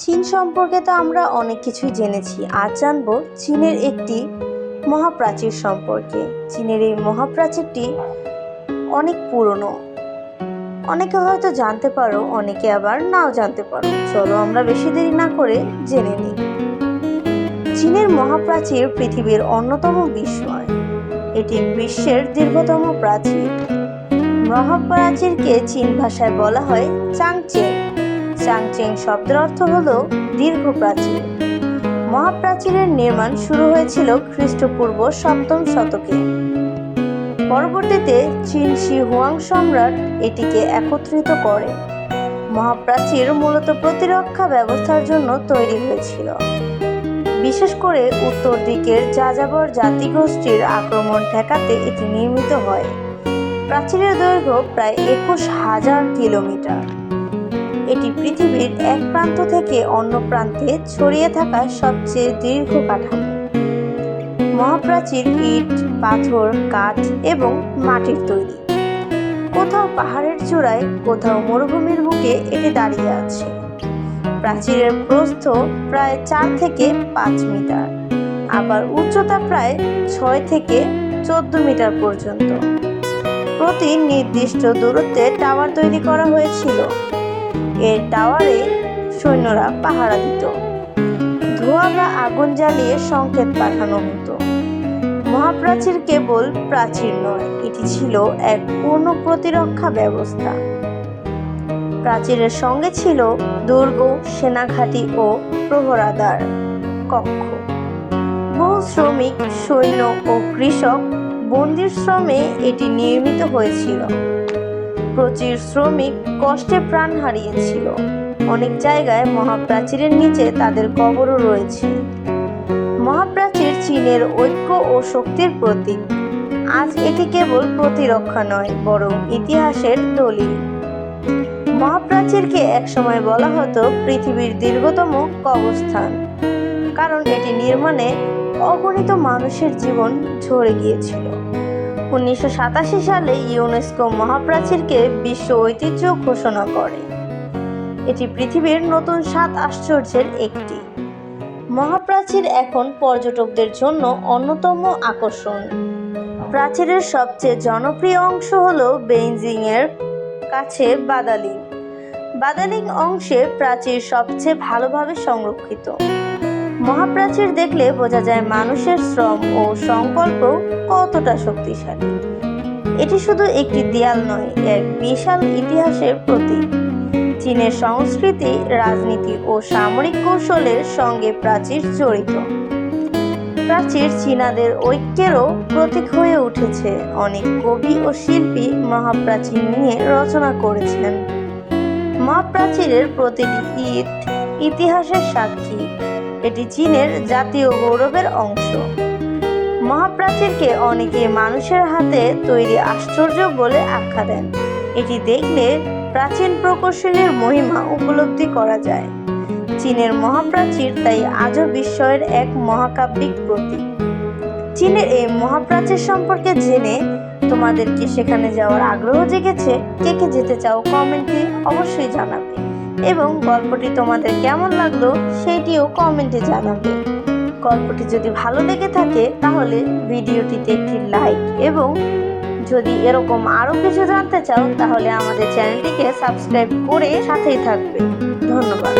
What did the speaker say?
চীন সম্পর্কে তো আমরা অনেক কিছুই জেনেছি। আজ জানব চীনের একটি মহাপ্রাচীর সম্পর্কে। চীনের এই মহাপ্রাচীরটি অনেক পুরনো। অনেকে হয়তো জানতে পারো, অনেকে আবার নাও জানতে পারো। চলো আমরা বেশি দেরি না করে জেনে নিই। চীনের মহাপ্রাচীর পৃথিবীর অন্যতম বিস্ময়। এটি বিশ্বের দীর্ঘতম প্রাচীর। মহাপ্রাচীরকে চীন ভাষায় বলা হয় চাংচেং চাংচেং শব্দের অর্থ হল দীর্ঘ প্রাচীর মহাপ্রাচীরের নির্মাণ শুরু হয়েছিল খ্রিস্টপূর্ব সপ্তম শতকে। পরবর্তীতে চীন শি হুয়াং সম্রাট এটিকে একত্রিত করে। মহাপ্রাচীর মূলত প্রতিরক্ষা ব্যবস্থার জন্য তৈরি হয়েছিল। বিশেষ করে উত্তর দিকের যাযাবর জাতিগোষ্ঠীর আক্রমণ ঠেকাতে এটি নির্মিত হয়। প্রাচীরের দৈর্ঘ্য প্রায় একুশ হাজার কিলোমিটার। এটি পৃথিবীর এক প্রান্ত থেকে অন্য প্রান্তে ছড়িয়ে থাকা সবচেয়ে দীর্ঘ কাঠামো। মহাপ্রাচীর ইট, পাথর, কাঠ এবং মাটির তৈরি। কোথাও পাহাড়ের চূড়ায়, কোথাও মরুভূমির বুকে এটি দাঁড়িয়ে আছে। প্রাচীরের প্রস্থ প্রায় চার থেকে পাঁচ মিটার, আবার উচ্চতা প্রায় ছয় থেকে চোদ্দ মিটার পর্যন্ত। প্রতি নির্দিষ্ট দূরত্বে টাওয়ার তৈরি করা হয়েছিল। এর টাওয়ারে সৈন্যরা পাহারা দিত। ধোঁয়া বা আগুন জ্বালিয়ে সংকেত পাঠানো হতো। মহাপ্রাচীর কেবল প্রাচীর নয়, এটি ছিল এক পূর্ণ প্রতিরক্ষা ব্যবস্থা। প্রাচীরের সঙ্গে ছিল দুর্গ, সেনাঘাঁটি ও প্রহরাদার কক্ষ। বহু শ্রমিক, সৈন্য ও কৃষক বন্দির শ্রমে এটি নির্মিত হয়েছিল। প্রচুর শ্রমিক কষ্টে প্রাণ হারিয়েছিল। অনেক জায়গায় মহাপ্রাচীরের নিচে তাদের কবরও রয়েছে। মহাপ্রাচীর চীনের ঐক্য ও শক্তির প্রতীক। আজ এটি কেবল প্রতিরক্ষা নয়, বরং ইতিহাসের দলিল। মহাপ্রাচীরকে একসময় বলা হতো পৃথিবীর দীর্ঘতম কবরস্থান, কারণ এটি নির্মাণে অগণিত মানুষের জীবন ঝরে গিয়েছিল। উনিশশো সাতাশি সালে ইউনেস্কো মহাপ্রাচীরকে বিশ্ব ঐতিহ্য ঘোষণা করে। এটি পৃথিবীর নতুন সাত আশ্চর্যের একটি। মহাপ্রাচীর এখন পর্যটকদের জন্য অন্যতম আকর্ষণ। প্রাচীরের সবচেয়ে জনপ্রিয় অংশ হল বেইজিং এর কাছে বাদালিং বাদালিং অংশে প্রাচীর সবচেয়ে ভালোভাবে সংরক্ষিত। মহাপ্রাচীর দেখলে বোঝা যায় মানুষের শ্রম ও সংকল্প কতটা শক্তিশালী। এটি শুধু একটি দেয়াল নয়, এক বিশাল ইতিহাসের প্রতীক। চীনের সংস্কৃতি, রাজনীতি ও সামরিক কৌশলের সঙ্গে প্রাচীর জড়িত। প্রাচীর চীনাদের ঐক্যেরও প্রতীক হয়ে উঠেছে। অনেক কবি ও শিল্পী মহাপ্রাচীর নিয়ে রচনা করেছেন। মহাপ্রাচীরের প্রতিটি ঈদ ইতিহাসের সাক্ষী। এটি চীনের জাতীয় গৌরবের অংশ। মহাপ্রাচীরকে অনেকে মানুষের হাতে তৈরি আশ্চর্য বলে আখ্যা দেন। এটি দেখলে প্রাচীন প্রকৌশলীর মহিমা উপলব্ধি করা যায়। চীনের মহাপ্রাচীর তাই আজও বিস্ময়ের এক মহাকাব্যিক প্রতীক। চীনের এই মহাপ্রাচীর সম্পর্কে জেনে তোমাদের কি সেখানে যাওয়ার আগ্রহ জেগেছে। কে কে যেতে চাও কমেন্টে অবশ্যই জানাবে। এবং গল্পটি তোমাদের কেমন লাগল সেটিও কমেন্টে জানাবে। গল্পটি যদি ভালো লেগে থাকে, তাহলে ভিডিওটিতে একটি লাইক এবং যদি এরকম আরও কিছু জানতে চাও, তাহলে আমাদের চ্যানেলটিকে সাবস্ক্রাইব করে সাথেই থাকবে। ধন্যবাদ।